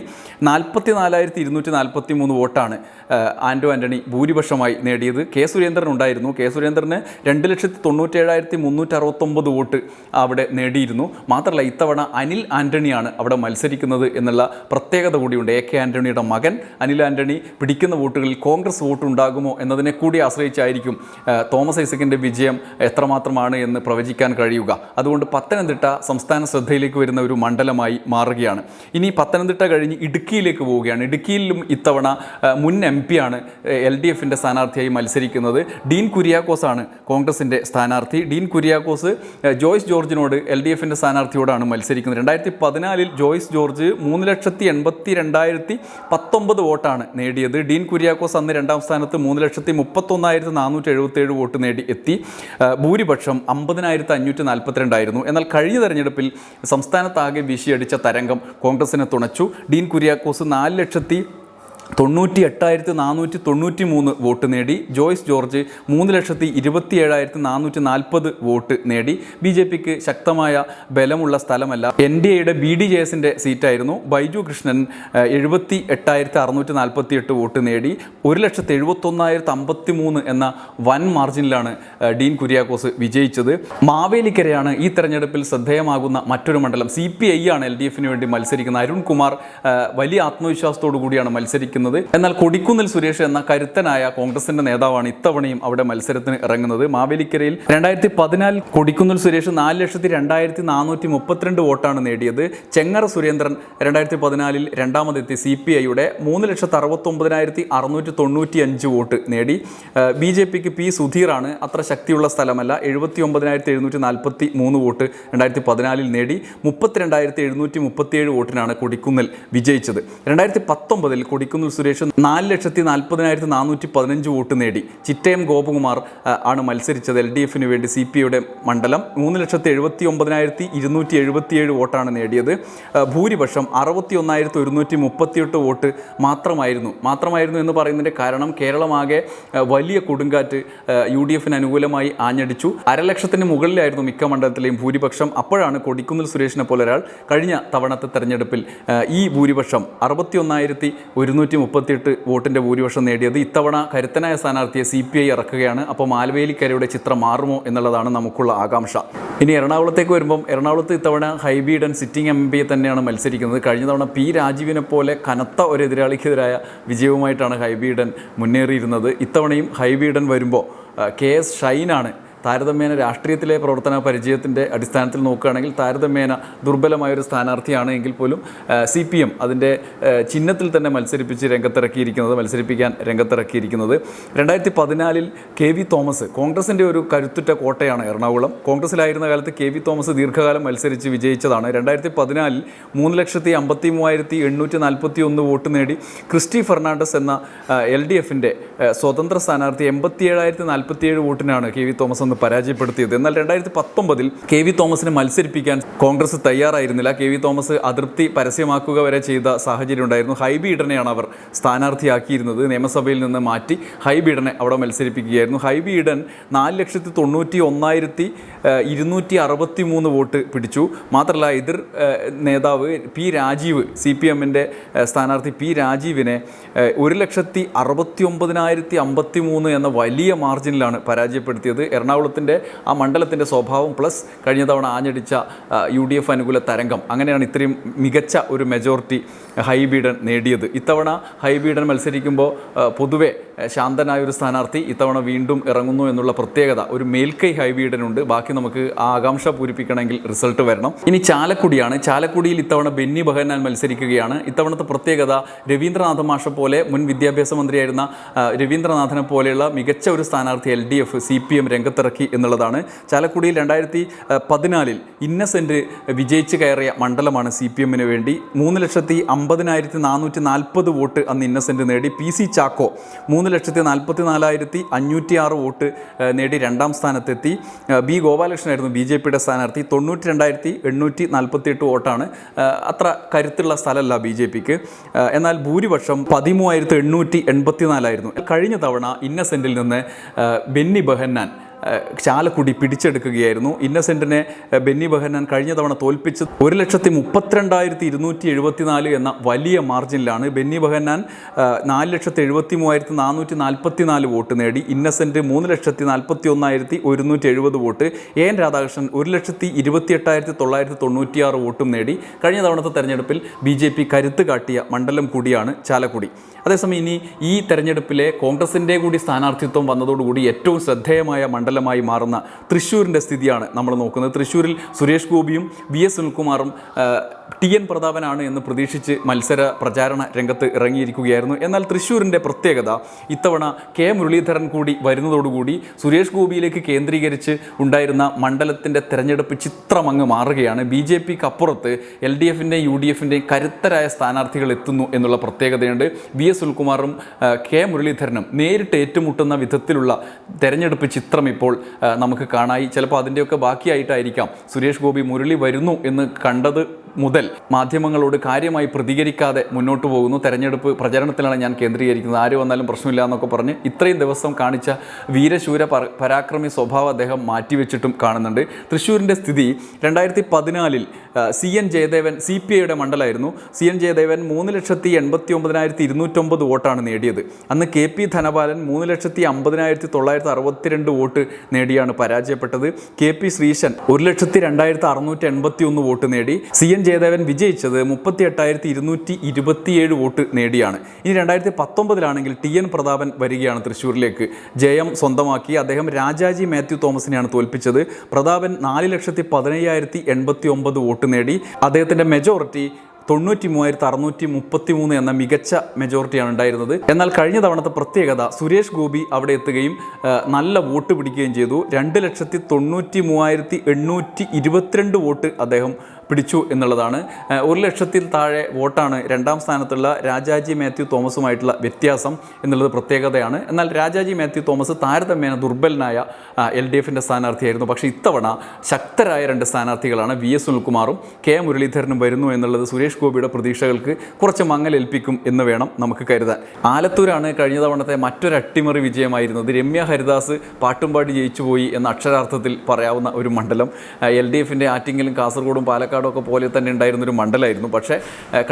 A: നാൽപ്പത്തി നാലായിരത്തി ഇരുന്നൂറ്റി നാൽപ്പത്തി മൂന്ന് വോട്ടാണ് ആൻഡോ ആന്റണി ഭൂരിപക്ഷമായി നേടിയത്. കെ സുരേന്ദ്രൻ ഉണ്ടായിരുന്നു. കെ സുരേന്ദ്രന് രണ്ട് ലക്ഷത്തി തൊണ്ണൂറ്റേഴായിരത്തി മുന്നൂറ്റി അറുപത്തൊമ്പത് വോട്ട് അവിടെ നേടിയിരുന്നു. മാത്രമല്ല ഇത്തവണ അനിൽ ആന്റണിയാണ് അവിടെ മത്സരിക്കുന്നത് എന്നുള്ള പ്രത്യേകത കൂടിയുണ്ട്. എ കെ ആന്റണിയുടെ മകൻ അനിൽ ആന്റണി പിടിക്കുന്ന വോട്ടുകളിൽ കോൺഗ്രസ് വോട്ട് ഉണ്ടാകുമോ എന്നതിനെ കൂടി ആശ്രയിച്ചായിരിക്കും തോമസ് ഐസക്കിന്റെ വിജയം എത്രമാത്രമാണ് എന്ന് പ്രവചിക്കാൻ കഴിയുക. അതുകൊണ്ട് പത്തനംതിട്ട സംസ്ഥാന ശ്രദ്ധയിലേക്ക് വരുന്ന ഒരു മണ്ഡലമായി മാറുകയാണ്. ഇനി പത്തനംതിട്ട കഴിഞ്ഞ് ഇടുക്കിയിലേക്ക് പോവുകയാണ്. ഇടുക്കിയിലും ഇത്തവണ മുൻ എം ആണ് എൽ ഡി എഫിന്റെ സ്ഥാനാർത്ഥിയായി മത്സരിക്കുന്നത്. ഡീൻ കുര്യാക്കോസാണ് കോൺഗ്രസിന്റെ സ്ഥാനാർത്ഥി. ഡീൻ കുര്യാക്കോസ് ജോയ്സ് ജോർജിനോട് എൽ ഡി എഫിന്റെ സ്ഥാനാർത്ഥിയോടാണ് മത്സരിക്കുന്നത്. രണ്ടായിരത്തി പതിനാലിൽ ജോയ്സ് ജോർജ് മൂന്ന് ലക്ഷത്തി എൺപത്തി രണ്ടായിരത്തി പത്തൊമ്പത് വോട്ടാണ് നേടിയത്. ഡീൻ കുര്യാക്കോസ് അന്ന് രണ്ടാം സ്ഥാനത്ത് മൂന്ന് ലക്ഷത്തി മുപ്പത്തൊന്നായിരത്തി നാനൂറ്റി എഴുപത്തേഴ് വോട്ട് നേടി എത്തി. ഭൂരിപക്ഷം അമ്പതിനായിരത്തി അഞ്ഞൂറ്റി നാൽപ്പത്തിരണ്ടായിരുന്നു. എന്നാൽ കഴിഞ്ഞ തെരഞ്ഞെടുപ്പിൽ സംസ്ഥാനത്താകെ വീശിയടിച്ച തരംഗം കോൺഗ്രസിനെ തുണച്ചു. ഡീൻ കുര്യാക്കോസ് നാല് ലക്ഷത്തി തൊണ്ണൂറ്റി എട്ടായിരത്തി നാനൂറ്റി തൊണ്ണൂറ്റി മൂന്ന് വോട്ട് നേടി. ജോയ്സ് ജോർജ് മൂന്ന് ലക്ഷത്തി ഇരുപത്തി ഏഴായിരത്തി നാനൂറ്റി നാൽപ്പത് വോട്ട് നേടി. ബി ജെ പിക്ക് ശക്തമായ ബലമുള്ള സ്ഥലമല്ല. എൻ ഡി എയുടെ ബി ഡി ജെ എസിന്റെ സീറ്റായിരുന്നു. ബൈജു കൃഷ്ണൻ എഴുപത്തി എട്ടായിരത്തി അറുന്നൂറ്റി നാൽപ്പത്തി എട്ട് വോട്ട് നേടി. ഒരു ലക്ഷത്തി എഴുപത്തൊന്നായിരത്തി അമ്പത്തി മൂന്ന് എന്ന വൻ മാർജിനിലാണ് ഡീൻ കുര്യാക്കോസ് വിജയിച്ചത്. മാവേലിക്കരയാണ് ഈ തെരഞ്ഞെടുപ്പിൽ ശ്രദ്ധേയമാകുന്ന മറ്റൊരു മണ്ഡലം. സി പി ഐ ആണ് എൽ ഡി എഫിന് വേണ്ടി മത്സരിക്കുന്നത്. അരുൺകുമാർ വലിയ ആത്മവിശ്വാസത്തോടു കൂടിയാണ് മത്സരിക്കുന്നത്. മത്സരിക്കുന്നത് എന്നാൽ കൊടിക്കുന്നിൽ സുരേഷ് എന്ന കരുത്തനായ കോൺഗ്രസിന്റെ നേതാവാണ് ഇത്തവണയും അവിടെ മത്സരത്തിന് ഇറങ്ങുന്നത്. മാവേലിക്കരയിൽ രണ്ടായിരത്തി പതിനാലിൽ കൊടിക്കുന്നിൽ സുരേഷ് നാല് ലക്ഷത്തി രണ്ടായിരത്തി നാനൂറ്റി മുപ്പത്തിരണ്ട് വോട്ടാണ് നേടിയത്. ചെങ്ങറ സുരേന്ദ്രൻ രണ്ടായിരത്തി പതിനാലിൽ രണ്ടാമതെത്തി സി പി ഐയുടെ മൂന്ന് ലക്ഷത്തി അറുപത്തൊമ്പതിനായിരത്തി അറുന്നൂറ്റി തൊണ്ണൂറ്റി അഞ്ച് വോട്ട് നേടി. ബി ജെ പിക്ക് പി സുധീറാണ് അത്ര ശക്തിയുള്ള സ്ഥലമല്ല. എഴുപത്തി ഒമ്പതിനായിരത്തി എഴുന്നൂറ്റി നാൽപ്പത്തി മൂന്ന് വോട്ട് രണ്ടായിരത്തി പതിനാലിൽ നേടി. മുപ്പത്തിരണ്ടായിരത്തി എഴുന്നൂറ്റി മുപ്പത്തിയേഴ് വോട്ടിനാണ് കൊടിക്കുന്നിൽ വിജയിച്ചത്. രണ്ടായിരത്തി പത്തൊമ്പതിൽ കൊടിക്കുന്നിൽ സുരേഷ് നാല് ലക്ഷത്തി നാൽപ്പതിനായിരത്തി നാനൂറ്റി പതിനഞ്ച് വോട്ട് നേടി. ചിറ്റയം ഗോപകുമാർ ആണ് മത്സരിച്ചത്. എൽ ഡി എഫിന് വേണ്ടി സി പി ഐയുടെ മണ്ഡലം മൂന്ന് ലക്ഷത്തി എഴുപത്തി ഒമ്പതിനായിരത്തി ഇരുന്നൂറ്റി എഴുപത്തിയേഴ് വോട്ടാണ് നേടിയത്. ഭൂരിപക്ഷം അറുപത്തി ഒന്നായിരത്തി ഒരുന്നൂറ്റി മുപ്പത്തിയെട്ട് വോട്ട് മാത്രമായിരുന്നു. മാത്രമായിരുന്നു എന്ന് പറയുന്നതിന്റെ കാരണം കേരളമാകെ വലിയ കൊടുങ്കാറ്റ് യു ഡി എഫിന് അനുകൂലമായി ആഞ്ഞടിച്ചു. അരലക്ഷത്തിന് മുകളിലായിരുന്നു മിക്ക മണ്ഡലത്തിലെയും ഭൂരിപക്ഷം. അപ്പോഴാണ് കൊടിക്കുന്നിൽ സുരേഷിനെ പോലെ ഒരാൾ കഴിഞ്ഞ തവണത്തെ തെരഞ്ഞെടുപ്പിൽ ഈ ഭൂരിപക്ഷം അറുപത്തി ഒന്നായിരത്തി ഒരുന്നൂറ്റി മുപ്പത്തിയെട്ട് വോട്ടിന്റെ ഭൂരിപക്ഷം നേടിയത് ഇത്തവണ കരുത്തനായ സ്ഥാനാർത്ഥിയെ സി പി ഐ ഇറക്കുകയാണ്. അപ്പോൾ മാലവേലിക്കരയുടെ ചിത്രം മാറുമോ എന്നുള്ളതാണ് നമുക്കുള്ള ആകാംക്ഷ. ഇനി എറണാകുളത്തേക്ക് വരുമ്പം എറണാകുളത്ത് ഇത്തവണ ഹൈബീഡൻ സിറ്റിംഗ് എം പിയെ തന്നെയാണ് മത്സരിക്കുന്നത്. കഴിഞ്ഞ തവണ പി രാജീവിനെ പോലെ കനത്ത ഒരു എതിരാളിക്കെതിരായ വിജയവുമായിട്ടാണ് ഹൈബീഡൻ മുന്നേറിയിരുന്നത്. ഇത്തവണയും ഹൈബീഡൻ വരുമ്പോൾ കെ എസ് ഷൈനാണ് താരതമ്യേന രാഷ്ട്രീയത്തിലെ പ്രവർത്തന പരിചയത്തിന്റെ അടിസ്ഥാനത്തിൽ നോക്കുകയാണെങ്കിൽ താരതമ്യേന ദുർബലമായൊരു സ്ഥാനാർത്ഥിയാണ് എങ്കിൽ പോലും സി പി എം അതിന്റെ ചിഹ്നത്തിൽ തന്നെ മത്സരിപ്പിച്ച് രംഗത്തിറക്കിയിരിക്കുന്നത് മത്സരിപ്പിക്കാൻ രംഗത്തിറക്കിയിരിക്കുന്നത്. രണ്ടായിരത്തി പതിനാലിൽ കെ വി തോമസ് കോൺഗ്രസിന്റെ ഒരു കരുത്തുറ്റ കോട്ടയാണ് എറണാകുളം. കോൺഗ്രസിലായിരുന്ന കാലത്ത് കെ വി തോമസ് ദീർഘകാലം മത്സരിച്ച് വിജയിച്ചതാണ്. രണ്ടായിരത്തി പതിനാലിൽ മൂന്ന് ലക്ഷത്തി അമ്പത്തി മൂവായിരത്തി എണ്ണൂറ്റി നാൽപ്പത്തി ഒന്ന് വോട്ട് നേടി ക്രിസ്റ്റി ഫെർണാണ്ടസ് എന്ന എൽ ഡി എഫിന്റെ സ്വതന്ത്ര സ്ഥാനാർത്ഥി എൺപത്തി ഏഴായിരത്തി നാൽപ്പത്തിയേഴ് വോട്ടിനാണ് കെ വി തോമസ് അന്ന് പരാജയപ്പെടുത്തിയത്. എന്നാൽ രണ്ടായിരത്തി പത്തൊമ്പതിൽ കെ വി തോമസിനെ മത്സരിപ്പിക്കാൻ കോൺഗ്രസ് തയ്യാറായിരുന്നില്ല. കെ വി തോമസ് അതൃപ്തി പരസ്യമാക്കുക വരെ ചെയ്ത സാഹചര്യം ഉണ്ടായിരുന്നു. ഹൈബീഡനെയാണ് അവർ സ്ഥാനാർത്ഥിയാക്കിയിരുന്നത്. നിയമസഭയിൽ നിന്ന് മാറ്റി ഹൈബീഡനെ അവിടെ മത്സരിപ്പിക്കുകയായിരുന്നു. ഹൈബീഡൻ നാല് ലക്ഷത്തി തൊണ്ണൂറ്റി ഒന്നായിരത്തി ഇരുന്നൂറ്റി അറുപത്തി മൂന്ന് വോട്ട് പിടിച്ചു. മാത്രമല്ല എതിർ നേതാവ് പി രാജീവ് സി പി എമ്മിന്റെ സ്ഥാനാർത്ഥി പി രാജീവിനെ ഒരു ലക്ഷത്തി അറുപത്തി ഒമ്പതിനായിരത്തി അമ്പത്തി മൂന്ന് എന്ന വലിയ മാർജിനിലാണ് പരാജയപ്പെടുത്തിയത്. എറണാകുളത്തിന്റെ ആ മണ്ഡലത്തിന്റെ സ്വഭാവം പ്ലസ് കഴിഞ്ഞ തവണ ആഞ്ഞടിച്ച യു ഡി എഫ് അനുകൂല തരംഗം. അങ്ങനെയാണ് ഇത്രയും മികച്ച ഒരു മെജോറിറ്റി ഹൈബീഡൻ നേടിയത്. ഇത്തവണ ഹൈബീഡൻ മത്സരിക്കുമ്പോൾ പൊതുവെ ശാന്തനായ ഒരു സ്ഥാനാർത്ഥി ഇത്തവണ വീണ്ടും ഇറങ്ങുന്നു എന്നുള്ള പ്രത്യേകത ഒരു മേൽക്കൈ ഹൈബീഡനുണ്ട്. ബാക്കി നമുക്ക് ആകാംക്ഷ പൂരിപ്പിക്കണമെങ്കിൽ റിസൾട്ട് വരണം. ഇനി ചാലക്കുടിയാണ്. ചാലക്കുടിയിൽ ഇത്തവണ ബെന്നി ബഹന്നാൻ മത്സരിക്കുകയാണ്. ഇത്തവണത്തെ പ്രത്യേകത രവീന്ദ്രനാഥ മാഷ പോലെ മുൻ വിദ്യാഭ്യാസ മന്ത്രിയായിരുന്ന രവീന്ദ്രനാഥനെ പോലെയുള്ള മികച്ച ഒരു സ്ഥാനാർത്ഥി L D F C P M രംഗത്തിറക്കി എന്നുള്ളതാണ്. ചാലക്കുടിയിൽ രണ്ടായിരത്തി പതിനാലിൽ ഇന്നസെന്റ് വിജയിച്ച് കയറിയ മണ്ഡലമാണ് സി പി എമ്മിന് വേണ്ടി. മൂന്ന് ലക്ഷത്തി അമ്പതിനായിരത്തി നാനൂറ്റി നാൽപ്പത് വോട്ട് അന്ന് ഇന്നസെന്റ് നേടി. പി സി ചാക്കോ മൂന്ന് ലക്ഷത്തി നാൽപ്പത്തി നാലായിരത്തി അഞ്ഞൂറ്റി ആറ് വോട്ട് നേടി രണ്ടാം സ്ഥാനത്തെത്തി. ബി ബി ഗോപാലകൃഷ്ണനായിരുന്നു ബി ജെ പിയുടെ സ്ഥാനാർത്ഥി. തൊണ്ണൂറ്റി രണ്ടായിരത്തി എണ്ണൂറ്റി നാൽപ്പത്തി എട്ട് വോട്ടാണ് അത്ര കരുത്തുള്ള സ്ഥലമല്ല ബി ജെ പിക്ക്. എന്നാൽ ഭൂരിപക്ഷം പതിമൂവായിരത്തി എണ്ണൂറ്റി എൺപത്തി നാലായിരുന്നു കഴിഞ്ഞ തവണ ഇന്നസെന്റിൽ നിന്ന് ബെന്നി ബെഹന്നാൻ ചാലക്കുടി പിടിച്ചെടുക്കുകയായിരുന്നു. ഇന്നസെന്റിനെ ബെന്നി ബെഹന്നാൻ കഴിഞ്ഞ തവണ തോൽപ്പിച്ച് ഒരു ലക്ഷത്തി മുപ്പത്തിരണ്ടായിരത്തി ഇരുന്നൂറ്റി എഴുപത്തിനാല് എന്ന വലിയ മാർജിനിലാണ്. ബെന്നി ബെഹന്നാൻ ആ, നാല് ലക്ഷത്തി എഴുപത്തി മൂവായിരത്തി നാനൂറ്റി നാൽപ്പത്തി നാല് വോട്ട് നേടി. ഇന്നസെന്റ് മൂന്ന് ലക്ഷത്തി നാൽപ്പത്തി ഒന്നായിരത്തി ഒരുന്നൂറ്റി എഴുപത് വോട്ട്. എ എൻ രാധാകൃഷ്ണൻ ഒരു ലക്ഷത്തി ഇരുപത്തി എട്ടായിരത്തി തൊള്ളായിരത്തി തൊണ്ണൂറ്റിയാറ് വോട്ടും നേടി. കഴിഞ്ഞ തവണത്തെ തെരഞ്ഞെടുപ്പിൽ ബി ജെ പി കരുത്ത് കാട്ടിയ മണ്ഡലം കൂടിയാണ് ചാലക്കുടി. അതേസമയം ഇനി ഈ തെരഞ്ഞെടുപ്പിലെ കോൺഗ്രസിന്റെ കൂടി സ്ഥാനാർത്ഥിത്വം വന്നതോടുകൂടി ഏറ്റവും ശ്രദ്ധേയമായ മണ്ഡലമായി മാറുന്ന തൃശ്ശൂരിന്റെ സ്ഥിതിയാണ് നമ്മൾ നോക്കുന്നത്. തൃശ്ശൂരിൽ സുരേഷ് ഗോപിയും വി എസ് സുനിൽകുമാറും ടി എൻ പ്രതാപനാണ് എന്ന് പ്രതീക്ഷിച്ച് മത്സര പ്രചാരണ രംഗത്ത് ഇറങ്ങിയിരിക്കുകയായിരുന്നു. എന്നാൽ തൃശ്ശൂരിന്റെ പ്രത്യേകത ഇത്തവണ കെ മുരളീധരൻ കൂടി വരുന്നതോടുകൂടി സുരേഷ് ഗോപിയിലേക്ക് കേന്ദ്രീകരിച്ച് ഉണ്ടായിരുന്ന മണ്ഡലത്തിന്റെ തെരഞ്ഞെടുപ്പ് ചിത്രം അങ്ങ് മാറുകയാണ്. ബി ജെ പിക്ക് അപ്പുറത്ത് എൽ ഡി എഫിന്റെയും യു ഡി എഫിന്റെയും കരുത്തരായ സ്ഥാനാർത്ഥികൾ എത്തുന്നു എന്നുള്ള പ്രത്യേകതയുണ്ട്. വി എസ് സുനിൽകുമാറും കെ മുരളീധരനും നേരിട്ട് ഏറ്റുമുട്ടുന്ന വിധത്തിലുള്ള തെരഞ്ഞെടുപ്പ് ചിത്രം ഇപ്പോൾ ആ, നമുക്ക് കാണായി. ചിലപ്പോൾ അതിന്റെയൊക്കെ ബാക്കിയായിട്ടായിരിക്കാം. സുരേഷ് ഗോപി മുരളി വരുന്നു എന്ന് കണ്ടത് മുതൽ മാധ്യമങ്ങളോട് കാര്യമായി പ്രതികരിക്കാതെ മുന്നോട്ട് പോകുന്നു. തെരഞ്ഞെടുപ്പ് പ്രചരണത്തിലാണ് ഞാൻ കേന്ദ്രീകരിക്കുന്നത്. ആര് വന്നാലും പ്രശ്നമില്ല എന്നൊക്കെ പറഞ്ഞ് ഇത്രയും ദിവസം കാണിച്ച വീരശൂര പരാക്രമി സ്വഭാവം അദ്ദേഹം മാറ്റിവെച്ചിട്ടും കാണുന്നുണ്ട്. തൃശ്ശൂരിന്റെ സ്ഥിതി രണ്ടായിരത്തി പതിനാലിൽ C N Jayadevan C P ഐയുടെ മണ്ഡലമായിരുന്നു. സി എൻ ജയദേവൻ മൂന്ന് ലക്ഷത്തി എൺപത്തി ഒമ്പതിനായിരത്തി ഇരുന്നൂറ്റൊമ്പത് വോട്ടാണ് നേടിയത്. അന്ന് കെ പി ധനപാലൻ മൂന്ന് ലക്ഷത്തി അമ്പതിനായിരത്തി തൊള്ളായിരത്തി അറുപത്തിരണ്ട് വോട്ട് നേടിയാണ് പരാജയപ്പെട്ടത്. കെ പി ശ്രീശൻ ഒരു ലക്ഷത്തി രണ്ടായിരത്തി അറുന്നൂറ്റി എൺപത്തി ഒന്ന് വോട്ട് നേടി. സി എൻ ജയദേവൻ വിജയിച്ചത് മുപ്പത്തി എട്ടായിരത്തി ഇരുന്നൂറ്റി ഇരുപത്തിയേഴ് വോട്ട് നേടിയാണ്. ഇനി രണ്ടായിരത്തി പത്തൊമ്പതിലാണെങ്കിൽ ടി എൻ പ്രതാപൻ വരികയാണ് തൃശ്ശൂരിലേക്ക്. ജയം സ്വന്തമാക്കി അദ്ദേഹം രാജാജി മാത്യു തോമസിനെയാണ് തോൽപ്പിച്ചത്. പ്രതാപൻ നാല് ലക്ഷത്തി പതിനയ്യായിരത്തി എൺപത്തി ഒമ്പത് വോട്ട് നേടി. അദ്ദേഹത്തിന്റെ മെജോറിറ്റി തൊണ്ണൂറ്റി മൂവായിരത്തി അറുന്നൂറ്റി മുപ്പത്തി മൂന്ന് എന്ന മികച്ച മെജോറിറ്റിയാണ് ഉണ്ടായിരുന്നത്. എന്നാൽ കഴിഞ്ഞ തവണത്തെ പ്രത്യേകത സുരേഷ് ഗോപി അവിടെ എത്തുകയും നല്ല വോട്ട് പിടിക്കുകയും ചെയ്തു. രണ്ട് ലക്ഷത്തി തൊണ്ണൂറ്റി മൂവായിരത്തി എണ്ണൂറ്റി ഇരുപത്തിരണ്ട് വോട്ട് അദ്ദേഹം പിടിച്ചു എന്നുള്ളതാണ്. ഒരു ലക്ഷത്തിൽ താഴെ വോട്ടാണ് രണ്ടാം സ്ഥാനത്തുള്ള രാജാജി മാത്യു തോമസുമായിട്ടുള്ള വ്യത്യാസം എന്നുള്ളത് പ്രത്യേകതയാണ്. എന്നാൽ രാജാജി മാത്യു തോമസ് താരതമ്യേന ദുർബലനായ എൽ ഡി എഫിന്റെ സ്ഥാനാർത്ഥിയായിരുന്നു. പക്ഷേ ഇത്തവണ ശക്തരായ രണ്ട് സ്ഥാനാർത്ഥികളാണ് വി എസ് സുനിൽകുമാറും കെ മുരളീധരനും വരുന്നു എന്നുള്ളത് സുരേഷ് ഗോപിയുടെ പ്രതീക്ഷകൾക്ക് കുറച്ച് മങ്ങലേൽപ്പിക്കും എന്ന് വേണം നമുക്ക് കരുതാൻ. ആലത്തൂരാണ് കഴിഞ്ഞ തവണത്തെ മറ്റൊരു അട്ടിമറി വിജയമായിരുന്നത്. രമ്യ ഹരിദാസ് പാട്ടുംപാടി ജയിച്ചുപോയി എന്ന അക്ഷരാർത്ഥത്തിൽ പറയാവുന്ന ഒരു മണ്ഡലം എൽ ഡി എഫിന്റെ ആറ്റിങ്ങലും കാസർഗോഡും പാലക്കാടും ഒക്കെ പോലെ തന്നെ ഉണ്ടായിരുന്നൊരു മണ്ഡലമായിരുന്നു പക്ഷേ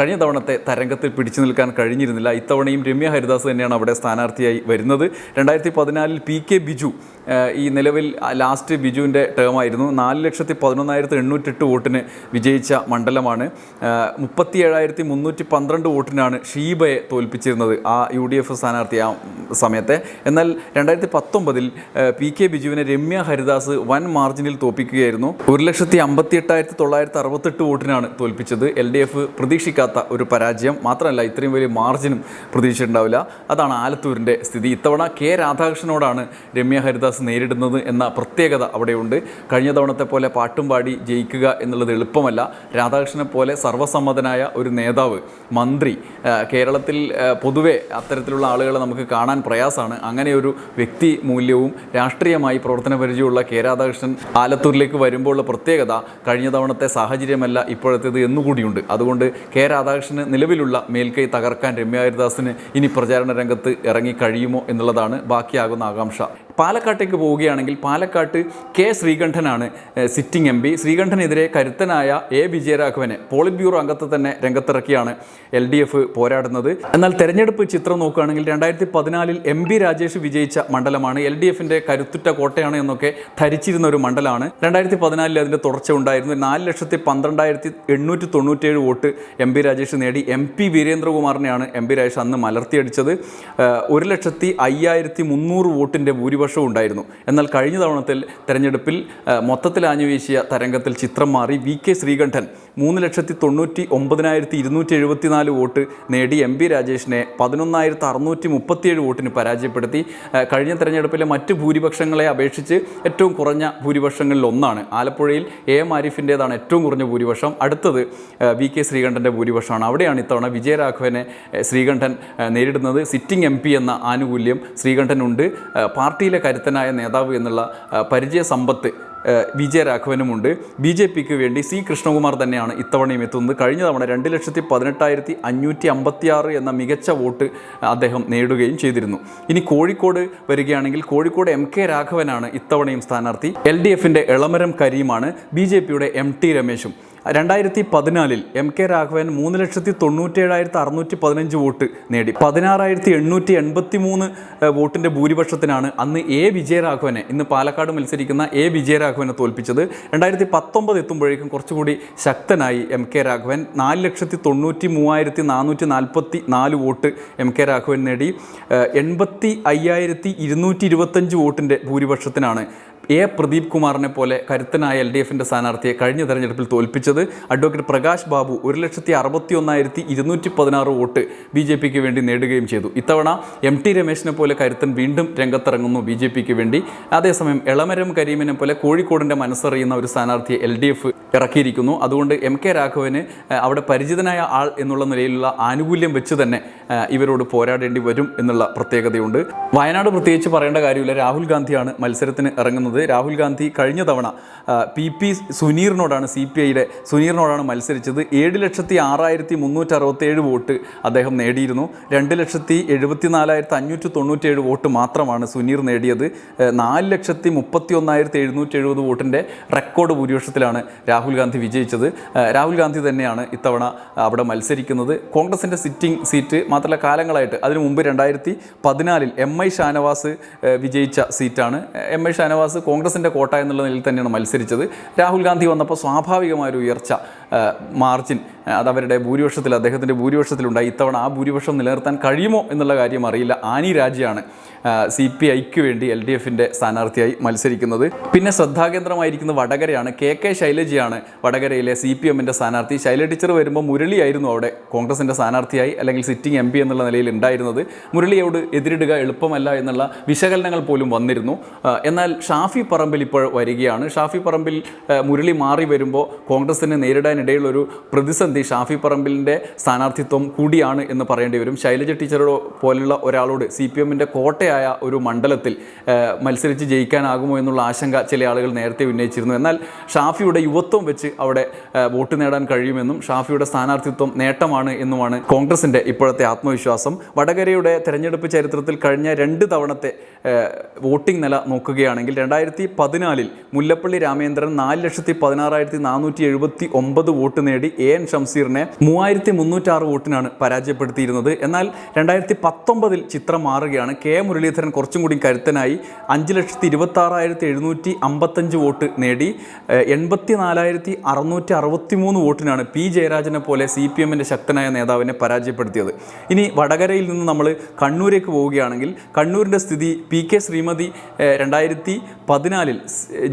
A: കഴിഞ്ഞ തവണത്തെ തരംഗത്തിൽ പിടിച്ചു നിൽക്കാൻ കഴിഞ്ഞിരുന്നില്ല. ഇത്തവണയും രമ്യ ഹരിദാസ് തന്നെയാണ് അവിടെ സ്ഥാനാർത്ഥിയായി വരുന്നത്. രണ്ടായിരത്തി പതിനാലിൽ പി കെ ബിജു ഈ നിലവിൽ ലാസ്റ്റ് ബിജുവിന്റെ ടേമായിരുന്നു നാല് ലക്ഷത്തി പതിനൊന്നായിരത്തി എണ്ണൂറ്റെട്ട് വോട്ടിന് വിജയിച്ച മണ്ഡലമാണ്. മുപ്പത്തി ഏഴായിരത്തി മുന്നൂറ്റി പന്ത്രണ്ട് വോട്ടിനാണ് ഷീബയെ തോൽപ്പിച്ചിരുന്നത് ആ യു ഡി എഫ് സ്ഥാനാർത്ഥി ആ സമയത്തെ. എന്നാൽ രണ്ടായിരത്തി പത്തൊമ്പതിൽ പി കെ ബിജുവിനെ രമ്യ ഹരിദാസ് വൻ മാർജിനിൽ തോൽപ്പിക്കുകയായിരുന്നു. ഒരു ലക്ഷത്തി അമ്പത്തി എട്ടായിരത്തി തൊള്ളായിരത്തി അറുപത്തെട്ട് വോട്ടിനാണ് തോൽപ്പിച്ചത്. എൽ ഡി എഫ് പ്രതീക്ഷിക്കാത്ത ഒരു പരാജയം. മാത്രമല്ല ഇത്രയും വലിയ മാർജിനും പ്രതീക്ഷിച്ചിട്ടുണ്ടാവില്ല. അതാണ് ആലത്തൂരിന്റെ സ്ഥിതി. ഇത്തവണ കെ രാധാകൃഷ്ണനോടാണ് രമ്യ ഹരിദാസ് നേരിടുന്നത് എന്ന പ്രത്യേകത അവിടെയുണ്ട്. കഴിഞ്ഞ തവണത്തെ പോലെ പാട്ടും പാടി ജയിക്കുക എന്നുള്ളത് എളുപ്പമല്ല. രാധാകൃഷ്ണനെ പോലെ സർവസമ്മതനായ ഒരു നേതാവ് മന്ത്രി കേരളത്തിൽ പൊതുവെ അത്തരത്തിലുള്ള ആളുകളെ നമുക്ക് കാണാൻ പ്രയാസമാണ്. അങ്ങനെ ഒരു വ്യക്തി മൂല്യവും രാഷ്ട്രീയമായി പ്രവർത്തന പരിചയമുള്ള കെ രാധാകൃഷ്ണൻ ആലത്തൂരിലേക്ക് വരുമ്പോൾ ഉള്ള പ്രത്യേകത കഴിഞ്ഞ തവണത്തെ സാഹചര്യമല്ല ഇപ്പോഴത്തേത് എന്നുകൂടിയുണ്ട്. അതുകൊണ്ട് കെ രാധാകൃഷ്ണന് നിലവിലുള്ള മേൽക്കൈ തകർക്കാൻ രമ്യ ഹരിദാസിന് ഇനി പ്രചാരണ രംഗത്ത് ഇറങ്ങി കഴിയുമോ എന്നുള്ളതാണ് ബാക്കിയാകുന്ന ആകാംക്ഷ. പാലക്കാട്ടേക്ക് പോവുകയാണെങ്കിൽ പാലക്കാട്ട് കെ ശ്രീകണ്ഠനാണ് സിറ്റിംഗ് എം പി ശ്രീകണ്ഠനെതിരെ കരുത്തനായ എ വിജയരാഘവനെ പോളിറ്റ് ബ്യൂറോ അംഗത്തെ തന്നെ രംഗത്തിറക്കിയാണ് എൽ ഡി എഫ് പോരാടുന്നത്. എന്നാൽ തെരഞ്ഞെടുപ്പ് ചിത്രം നോക്കുകയാണെങ്കിൽ രണ്ടായിരത്തി പതിനാലിൽ എം പി രാജേഷ് വിജയിച്ച മണ്ഡലമാണ്. എൽ ഡി എഫിന്റെ കരുത്തുറ്റ കോട്ടയാണ് എന്നൊക്കെ ധരിച്ചിരുന്ന ഒരു മണ്ഡലമാണ്. രണ്ടായിരത്തി പതിനാലിൽ അതിന്റെ തുടർച്ച ഉണ്ടായിരുന്നു. നാല് ലക്ഷത്തി പന്ത്രണ്ടായിരത്തി എണ്ണൂറ്റി തൊണ്ണൂറ്റേഴ് വോട്ട് എം പി രാജേഷ് നേടി. എം പി വീരേന്ദ്രകുമാറിനെയാണ് എം പി രാജേഷ് അന്ന് മലർത്തിയടിച്ചത്. ഒരു ലക്ഷത്തി അയ്യായിരത്തി മുന്നൂറ് വോട്ടിന്റെ ഭൂരിപക്ഷവും ഉണ്ടായിരുന്നു. എന്നാൽ കഴിഞ്ഞ തവണത്തിൽ തെരഞ്ഞെടുപ്പിൽ മൊത്തത്തിൽ ആഞ്ഞുവീശിയ തരംഗത്തിൽ ചിത്രം മാറി വി കെ ശ്രീകണ്ഠൻ മൂന്ന് ലക്ഷത്തി തൊണ്ണൂറ്റി ഒമ്പതിനായിരത്തി ഇരുന്നൂറ്റി എഴുപത്തിനാല് വോട്ട് നേടി എം പി രാജേഷിനെ പതിനൊന്നായിരത്തി അറുന്നൂറ്റി മുപ്പത്തിയേഴ് വോട്ടിന് പരാജയപ്പെടുത്തി. കഴിഞ്ഞ തെരഞ്ഞെടുപ്പിലെ മറ്റ് ഭൂരിപക്ഷങ്ങളെ അപേക്ഷിച്ച് ഏറ്റവും കുറഞ്ഞ ഭൂരിപക്ഷങ്ങളിൽ ഒന്നാണ്. ആലപ്പുഴയിൽ എ എം ആരിഫിന്റേതാണ് ഏറ്റവും കുറഞ്ഞ ഭൂരിപക്ഷം. അടുത്തത് വി കെ ശ്രീകണ്ഠന്റെ ഭൂരിപക്ഷമാണ്. അവിടെയാണ് ഇത്തവണ വിജയരാഘവനെ ശ്രീകണ്ഠൻ നേരിടുന്നത്. സിറ്റിംഗ് എം എന്ന ആനുകൂല്യം ശ്രീകണ്ഠനുണ്ട്. ഏഹ്, പാർട്ടിയിലെ കരുത്തനായ നേതാവ് എന്നുള്ള പരിചയ സമ്പത്ത് വിജയരാഘവനുമുണ്ട് ബി ജെ പിക്ക് വേണ്ടി സി കൃഷ്ണകുമാർ തന്നെയാണ് ഇത്തവണയും എത്തുന്നത്. കഴിഞ്ഞ തവണ രണ്ട് ലക്ഷത്തി പതിനെട്ടായിരത്തി അഞ്ഞൂറ്റി അമ്പത്തിയാറ് എന്ന മികച്ച വോട്ട് അദ്ദേഹം നേടുകയും ചെയ്തിരുന്നു. ഇനി കോഴിക്കോട് വരികയാണെങ്കിൽ കോഴിക്കോട് എം കെ രാഘവനാണ് ഇത്തവണയും സ്ഥാനാർത്ഥി. എൽ ഡി എഫിന്റെ എളമരം കരീമാണ്. ബി ജെ പിയുടെ എം ടി രമേശും. രണ്ടായിരത്തി പതിനാലിൽ എം കെ രാഘവൻ മൂന്ന് ലക്ഷത്തി തൊണ്ണൂറ്റേഴായിരത്തി അറുന്നൂറ്റി പതിനഞ്ച് വോട്ട് നേടി. പതിനാറായിരത്തി എണ്ണൂറ്റി എൺപത്തി മൂന്ന് വോട്ടിന്റെ ഭൂരിപക്ഷത്തിനാണ് അന്ന് എ വിജയരാഘവനെ ഇന്ന് പാലക്കാട് മത്സരിക്കുന്ന എ വിജയരാഘവനെ തോൽപ്പിച്ചത്. രണ്ടായിരത്തി പത്തൊമ്പത് എത്തുമ്പോഴേക്കും കുറച്ചുകൂടി ശക്തനായി എം കെ രാഘവൻ നാല് ലക്ഷത്തി തൊണ്ണൂറ്റി മൂവായിരത്തി നാനൂറ്റി നാൽപ്പത്തി നാല് വോട്ട് എം കെ രാഘവൻ നേടി. എൺപത്തി അയ്യായിരത്തി ഇരുന്നൂറ്റി ഇരുപത്തഞ്ച് വോട്ടിന്റെ ഭൂരിപക്ഷത്തിനാണ് എ പ്രദീപ് കുമാറിനെ പോലെ കരുത്തനായ എൽ ഡി എഫിന്റെ സ്ഥാനാർത്ഥിയെ കഴിഞ്ഞ തെരഞ്ഞെടുപ്പിൽ തോൽപ്പിച്ചത് അഡ്വക്കേറ്റ് പ്രകാശ് ബാബു ഒരു ലക്ഷത്തി അറുപത്തി ഒന്നായിരത്തി ഇരുന്നൂറ്റി പതിനാറ് വോട്ട് ബി ജെ പിക്ക് വേണ്ടി നേടുകയും ചെയ്തു. ഇത്തവണ എം ടി രമേശിനെ പോലെ കരുത്തൻ വീണ്ടും രംഗത്തിറങ്ങുന്നു ബി ജെ പിക്ക് വേണ്ടി. അതേസമയം എളമരം കരീമിനെ പോലെ കോഴിക്കോടിന്റെ മനസ്സറിയുന്ന ഒരു സ്ഥാനാർത്ഥിയെ എൽ ഡി എഫ് ഇറക്കിയിരിക്കുന്നു. അതുകൊണ്ട് എം കെ രാഘവന് അവിടെ പരിചിതനായ ആൾ എന്നുള്ള നിലയിലുള്ള ആനുകൂല്യം വെച്ച് തന്നെ ഇവരോട് പോരാടേണ്ടി വരും എന്നുള്ള പ്രത്യേകതയുണ്ട്. വയനാട് പ്രത്യേകിച്ച് പറയേണ്ട കാര്യമില്ല. രാഹുൽ ഗാന്ധിയാണ് മത്സരത്തിന് ഇറങ്ങുന്നത്. പറയുന്നത് രാഹുൽ ഗാന്ധി കഴിഞ്ഞ തവണ പി പി സുനീറിനോടാണ് സി പി ഐയുടെ സുനീറിനോടാണ് മത്സരിച്ചത്. ഏഴ് ലക്ഷത്തി ആറായിരത്തി മുന്നൂറ്റി അറുപത്തേഴ് വോട്ട് അദ്ദേഹം നേടിയിരുന്നു. രണ്ട് ലക്ഷത്തി എഴുപത്തി നാലായിരത്തി അഞ്ഞൂറ്റി തൊണ്ണൂറ്റേഴ് വോട്ട് മാത്രമാണ് സുനീർ നേടിയത്. നാല് ലക്ഷത്തി മുപ്പത്തി ഒന്നായിരത്തി എഴുന്നൂറ്റി എഴുപത് വോട്ടിന്റെ റെക്കോർഡ് ഭൂരിപക്ഷത്തിലാണ് രാഹുൽ ഗാന്ധി വിജയിച്ചത്. രാഹുൽ ഗാന്ധി തന്നെയാണ് ഇത്തവണ അവിടെ മത്സരിക്കുന്നത്. കോൺഗ്രസിന്റെ സിറ്റിംഗ് സീറ്റ് മാത്രമല്ല കാലങ്ങളായിട്ട് അതിനു മുമ്പ് രണ്ടായിരത്തി പതിനാലിൽ എം ഐ ഷാനവാസ് വിജയിച്ച സീറ്റാണ്. എം ഐ ഷാനവാസ് കോൺഗ്രസിന്റെ കോട്ട എന്നുള്ള നിലയിൽ തന്നെയാണ് മത്സരിച്ചത്. രാഹുൽ ഗാന്ധി വന്നപ്പോൾ സ്വാഭാവികമായൊരു ഉയർച്ച മാർജിൻ അതവരുടെ ഭൂരിപക്ഷത്തിൽ അദ്ദേഹത്തിന്റെ ഭൂരിപക്ഷത്തിലുണ്ടായി. ഇത്തവണ ആ ഭൂരിപക്ഷം നിലനിർത്താൻ കഴിയുമോ എന്നുള്ള കാര്യം അറിയില്ല. ആനി രാജയാണ് സി പി ഐക്ക് വേണ്ടി എൽ ഡി എഫിന്റെ സ്ഥാനാർത്ഥിയായി മത്സരിക്കുന്നത്. പിന്നെ ശ്രദ്ധാകേന്ദ്രമായിരിക്കുന്നത് വടകരയാണ് കെ കെ ശൈലജയാണ് വടകരയിലെ സി പി എമ്മിന്റെ സ്ഥാനാർത്ഥി. ശൈല ടീച്ചർ വരുമ്പോൾ മുരളിയായിരുന്നു അവിടെ കോൺഗ്രസിന്റെ സ്ഥാനാർത്ഥിയായി അല്ലെങ്കിൽ സിറ്റിംഗ് എം പി എന്നുള്ള നിലയിൽ ഉണ്ടായിരുന്നത്. മുരളിയോട് എതിരിടുക എളുപ്പമല്ല എന്നുള്ള വിശകലനങ്ങൾ പോലും വന്നിരുന്നു. എന്നാൽ ഷാഫി പറമ്പിൽ ഇപ്പോൾ വരികയാണ്. ഷാഫി പറമ്പിൽ മുരളി മാറി വരുമ്പോൾ കോൺഗ്രസിന് നേരിടാനിടയുള്ളൊരു പ്രതിസന്ധി ഷാഫി പറമ്പിലിന്റെ സ്ഥാനാർത്ഥിത്വം കൂടിയാണ് എന്ന് പറയേണ്ടി വരും. ശൈലജ ടീച്ചറോ പോലുള്ള ഒരാളോട് സി പി എമ്മിന്റെ കോട്ടയായ ഒരു മണ്ഡലത്തിൽ മത്സരിച്ച് ജയിക്കാനാകുമോ എന്നുള്ള ആശങ്ക ചില ആളുകൾ നേരത്തെ ഉന്നയിച്ചിരുന്നു. എന്നാൽ ഷാഫിയുടെ യുവത്വം വെച്ച് അവിടെ വോട്ട് നേടാൻ കഴിയുമെന്നും ഷാഫിയുടെ സ്ഥാനാർത്ഥിത്വം നേട്ടമാണ് എന്നുമാണ് കോൺഗ്രസിന്റെ ഇപ്പോഴത്തെ ആത്മവിശ്വാസം. വടകരയുടെ തെരഞ്ഞെടുപ്പ് ചരിത്രത്തിൽ കഴിഞ്ഞ രണ്ട് തവണത്തെ വോട്ടിംഗ് നില നോക്കുകയാണെങ്കിൽ രണ്ടായിരത്തി പതിനാലിൽ മുല്ലപ്പള്ളി രാമേന്ദ്രൻ നാല് ലക്ഷത്തി പതിനാറായിരത്തി നാനൂറ്റി എഴുപത്തി ഒമ്പത് വോട്ട് നേടി എ എൻ ഷംസീറിനെ മൂവായിരത്തി മുന്നൂറ്റാറ് വോട്ടിനാണ് പരാജയപ്പെടുത്തിയിരുന്നത്. എന്നാൽ രണ്ടായിരത്തി പത്തൊമ്പതിൽ ചിത്രം മാറുകയാണ്. കെ മുരളീധരൻ കുറച്ചും കൂടി കരുത്തനായി അഞ്ച് ലക്ഷത്തി ഇരുപത്തി ആറായിരത്തി എഴുന്നൂറ്റി അമ്പത്തഞ്ച് വോട്ട് നേടി. എൺപത്തി നാലായിരത്തി അറുന്നൂറ്റി അറുപത്തി മൂന്ന് വോട്ടിനാണ് പി ജയരാജനെ പോലെ സി പി എമ്മിന്റെ ശക്തനായ നേതാവിനെ പരാജയപ്പെടുത്തിയത്. ഇനി വടകരയിൽ നിന്ന് നമ്മൾ കണ്ണൂരേക്ക് പോവുകയാണെങ്കിൽ കണ്ണൂരിന്റെ സ്ഥിതി പി കെ ശ്രീമതി രണ്ടായിരത്തി പതിനാലിൽ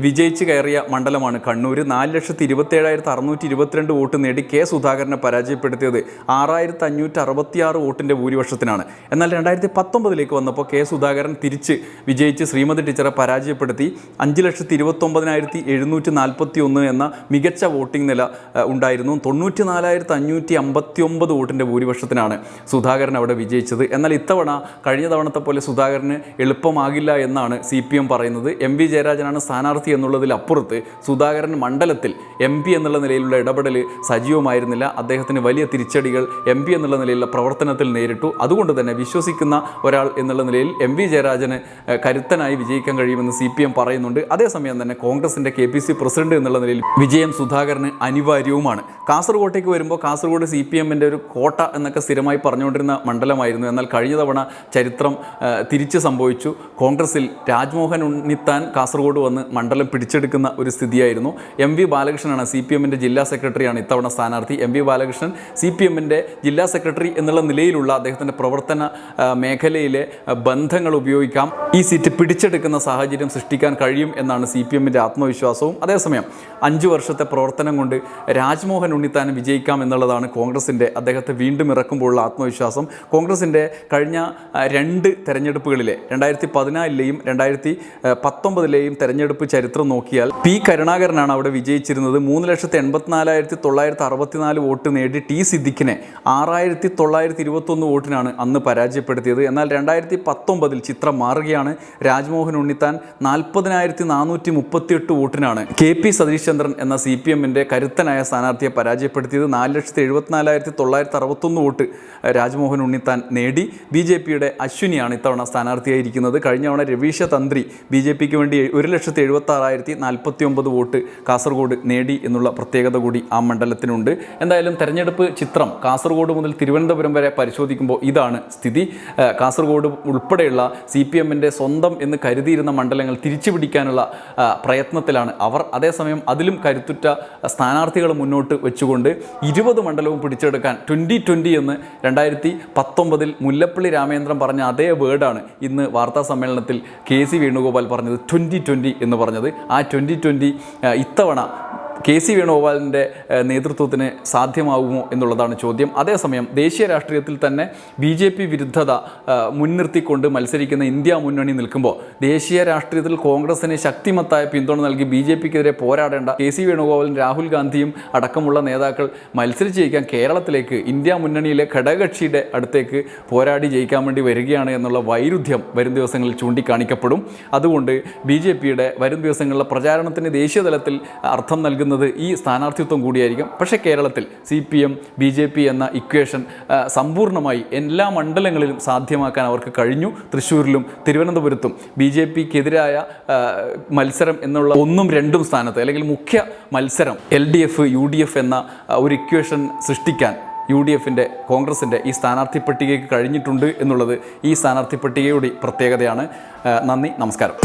A: വിജയിച്ച് കയറിയ മണ്ഡലമാണ് കണ്ണൂർ നാല് ലക്ഷത്തി ഇരുപത്തേഴായിരത്തി അറുന്നൂറ്റി ഇരുപത്തിരണ്ട് വോട്ട് നേടി കെ സുധാകരനെ പരാജയപ്പെടുത്തിയത് ആറായിരത്തി അഞ്ഞൂറ്റി അറുപത്തിയാറ് വോട്ടിന്റെ ഭൂരിപക്ഷത്തിനാണ്. എന്നാൽ രണ്ടായിരത്തി പത്തൊമ്പതിലേക്ക് വന്നപ്പോൾ കെ സുധാകരൻ തിരിച്ച് വിജയിച്ച് ശ്രീമതി ടീച്ചറെ പരാജയപ്പെടുത്തി. അഞ്ച് ലക്ഷത്തി ഇരുപത്തൊമ്പതിനായിരത്തി എഴുന്നൂറ്റി നാൽപ്പത്തി ഒന്ന് എന്ന മികച്ച വോട്ടിംഗ് നില ഉണ്ടായിരുന്നു. തൊണ്ണൂറ്റി നാലായിരത്തി അഞ്ഞൂറ്റി അമ്പത്തി ഒമ്പത് വോട്ടിന്റെ ഭൂരിപക്ഷത്തിനാണ് സുധാകരൻ അവിടെ വിജയിച്ചത്. എന്നാൽ ഇത്തവണ കഴിഞ്ഞ തവണത്തെ പോലെ സുധാകരന് എളുപ്പമാകില്ല എന്നാണ് സി പി എം പറയുന്നത്. എം വി ജയരാജനാണ് സ്ഥാനാർത്ഥി എന്നുള്ളതിലപ്പുറത്ത് സുധാകരൻ മണ്ഡലത്തിൽ എം പി എന്നുള്ള നിലയിലുള്ള ഇടപെടൽ സജീവമായിരുന്നില്ല. അദ്ദേഹത്തിന് വലിയ തിരിച്ചടികൾ എം പി എന്നുള്ള നിലയിലുള്ള പ്രവർത്തനത്തിൽ നേരിട്ടു. അതുകൊണ്ട് തന്നെ വിശ്വസിക്കുന്ന ഒരാൾ എന്നുള്ള നിലയിൽ എം വി ജയരാജന് കരുത്തനായി വിജയിക്കാൻ കഴിയുമെന്ന് സി പി എം പറയുന്നുണ്ട്. അതേസമയം തന്നെ കോൺഗ്രസിന്റെ കെ പി സി പ്രസിഡന്റ് എന്നുള്ള നിലയിൽ വിജയം സുധാകരന് അനിവാര്യവുമാണ്. കാസർഗോട്ടേക്ക് വരുമ്പോൾ കാസർഗോഡ് സി പി എമ്മിന്റെ ഒരു കോട്ട എന്നൊക്കെ സ്ഥിരമായി പറഞ്ഞുകൊണ്ടിരുന്ന മണ്ഡലമായിരുന്നു. എന്നാൽ കഴിഞ്ഞ തവണ ചരിത്രം തിരിച്ച് സംഭവിച്ചു. കോൺഗ്രസിൽ രാജ്മോഹൻ ഉണ്ണിത്താൻ കാസർഗോഡ് വന്ന് മണ്ഡലം പിടിച്ചെടുക്കുന്ന ഒരു സ്ഥിതിയായിരുന്നു. എം വി ബാലകൃഷ്ണനാണ് സി പി എമ്മിന്റെ ജില്ലാ സെക്രട്ടറിയാണ് ഇത്തവണ സ്ഥാനാർത്ഥി. M V Balakrishnan C P എമ്മിന്റെ ജില്ലാ സെക്രട്ടറി എന്നുള്ള നിലയിലുള്ള അദ്ദേഹത്തിന്റെ പ്രവർത്തന മേഖലയിലെ ബന്ധങ്ങൾ ഉപയോഗിക്കാം. ഈ സീറ്റ് പിടിച്ചെടുക്കുന്ന സാഹചര്യം സൃഷ്ടിക്കാൻ കഴിയും എന്നാണ് സി പി എമ്മിന്റെ ആത്മവിശ്വാസവും. അതേസമയം അഞ്ച് വർഷത്തെ പ്രവർത്തനം കൊണ്ട് രാജ്മോഹൻ ഉണ്ണിത്താൻ വിജയിക്കാം എന്നുള്ളതാണ് കോൺഗ്രസിന്റെ അദ്ദേഹത്തെ വീണ്ടും ഇറക്കുമ്പോഴുള്ള ആത്മവിശ്വാസം. കോൺഗ്രസിന്റെ കഴിഞ്ഞ രണ്ട് തെരഞ്ഞെടുപ്പുകളിലെ രണ്ടായിരത്തി പതിനാലിലെയും രണ്ടായിരത്തി പത്തൊമ്പതിലെയും തെരഞ്ഞെടുപ്പ് ചരിത്രം നോക്കിയാൽ പി കരുണാകരനാണ് അവിടെ വിജയിച്ചിരുന്നത്. മൂന്ന് ലക്ഷത്തി എൺപത്തിനാലായിരത്തി തൊള്ളായിരത്തി അറുപത്തിനാല് വോട്ട് നേടി ടി സിദ്ദിഖിനെ ആറായിരത്തി തൊള്ളായിരത്തി ഇരുപത്തൊന്ന് വോട്ടിനാണ് അന്ന് പരാജയപ്പെടുത്തിയത്. എന്നാൽ രണ്ടായിരത്തി പത്തൊമ്പതിൽ ചിത്രം മാറുകയാണ്. രാജ്മോഹൻ ഉണ്ണിത്താൻ നാൽപ്പതിനായിരത്തി നാനൂറ്റി മുപ്പത്തിയെട്ട് വോട്ടിനാണ് കെ പി സതീഷ് ചന്ദ്രൻ എന്ന സി പി എമ്മിന്റെ കരുത്തനായ സ്ഥാനാർത്ഥിയെ പരാജയപ്പെടുത്തിയത്. നാല് ലക്ഷത്തി എഴുപത്തിനാലായിരത്തി തൊള്ളായിരത്തി അറുപത്തൊന്ന് വോട്ട് രാജ്മോഹൻ ഉണ്ണിത്താൻ നേടി. ബി ജെ പിയുടെ അശ്വിനിയാണ് ഇത്തവണ സ്ഥാനാർത്ഥിയായിരിക്കുന്നത്. കഴിഞ്ഞ തവണ രവീശ തന്ത്രി ബി ജെ പിക്ക് വേണ്ടി ഒരു ലക്ഷത്തി എഴുപത്തി ആറായിരത്തി നാൽപ്പത്തി ഒമ്പത് വോട്ട് കാസർഗോഡ് നേടി എന്നുള്ള പ്രത്യേകത കൂടി ആ മണ്ഡലത്തിനുണ്ട്. എന്തായാലും തെരഞ്ഞെടുപ്പ് ചിത്രം കാസർഗോഡ് മുതൽ തിരുവനന്തപുരം വരെ പരിശോധിക്കുമ്പോൾ ഇതാണ് സ്ഥിതി. കാസർഗോഡ് ഉൾപ്പെടെയുള്ള സി പി എമ്മിന്റെ സ്വന്തം എന്ന് കരുതിയിരുന്ന മണ്ഡലങ്ങൾ തിരിച്ചു പിടിക്കാനുള്ള പ്രയത്നത്തിലാണ് അവർ. അതേസമയം അതിലും കരുത്തുറ്റ സ്ഥാനാർത്ഥികൾ മുന്നോട്ട് വെച്ചുകൊണ്ട് ഇരുപത് മണ്ഡലവും പിടിച്ചെടുക്കാൻ ട്വന്റി ട്വന്റി എന്ന് രണ്ടായിരത്തി പത്തൊമ്പതിൽ മുല്ലപ്പള്ളി രാമേന്ദ്രൻ പറഞ്ഞ അതേ വേർഡാണ് ഇന്ന് വാർത്താ സമ്മേളനത്തിൽ കെ സി വേണുഗോപാൽ പറഞ്ഞത്. ട്വന്റി ട്വന്റി എന്ന് പറഞ്ഞത്. ആ ട്വന്റി ട്വന്റി ഇത്തവണ കെ സി വേണുഗോപാലിന്റെ നേതൃത്വത്തിന് സാധ്യമാകുമോ എന്നുള്ളതാണ് ചോദ്യം. അതേസമയം ദേശീയ രാഷ്ട്രീയത്തിൽ തന്നെ ബി ജെ പി വിരുദ്ധത മുൻനിർത്തിക്കൊണ്ട് മത്സരിക്കുന്ന ഇന്ത്യ മുന്നണി നിൽക്കുമ്പോൾ ദേശീയ രാഷ്ട്രീയത്തിൽ കോൺഗ്രസിന് ശക്തിമത്തായ പിന്തുണ നൽകി ബി ജെ പിക്കെതിരെ പോരാടേണ്ട കെ സി വേണുഗോപാലും രാഹുൽ ഗാന്ധിയും അടക്കമുള്ള നേതാക്കൾ മത്സരിച്ച് ജയിക്കാൻ കേരളത്തിലേക്ക് ഇന്ത്യ മുന്നണിയിലെ ഘടകകക്ഷിയുടെ അടുത്തേക്ക് പോരാടി ജയിക്കാൻ വേണ്ടി വരികയാണ് എന്നുള്ള വൈരുദ്ധ്യം വരും ദിവസങ്ങളിൽ ചൂണ്ടിക്കാണിക്കപ്പെടും. അതുകൊണ്ട് ബി ജെ പിയുടെ വരും ദിവസങ്ങളിലെ പ്രചാരണത്തിന് ദേശീയ തലത്തിൽ അർത്ഥം നൽകുന്നത് ഈ സ്ഥാനാർത്ഥിത്വം കൂടിയായിരിക്കും. പക്ഷേ കേരളത്തിൽ C P M B J P എന്ന ഇക്വേഷൻ സമ്പൂർണമായി എല്ലാ മണ്ഡലങ്ങളിലും സാധ്യമാക്കാൻ അവർക്ക് കഴിഞ്ഞു. തൃശ്ശൂരിലും തിരുവനന്തപുരത്തും ബി ജെ പിക്കെതിരായ മത്സരം എന്നുള്ള ഒന്നും രണ്ടും സ്ഥാനത്ത് അല്ലെങ്കിൽ മുഖ്യ മത്സരം L D F U D F എന്ന ഒരു ഇക്വേഷൻ സൃഷ്ടിക്കാൻ യു ഡി എഫിന്റെ കോൺഗ്രസിന്റെ ഈ സ്ഥാനാർത്ഥി പട്ടികയ്ക്ക് കഴിഞ്ഞിട്ടുണ്ട് എന്നുള്ളത് ഈ സ്ഥാനാർത്ഥി പട്ടികയുടെ പ്രത്യേകതയാണ്. നന്ദി നമസ്കാരം.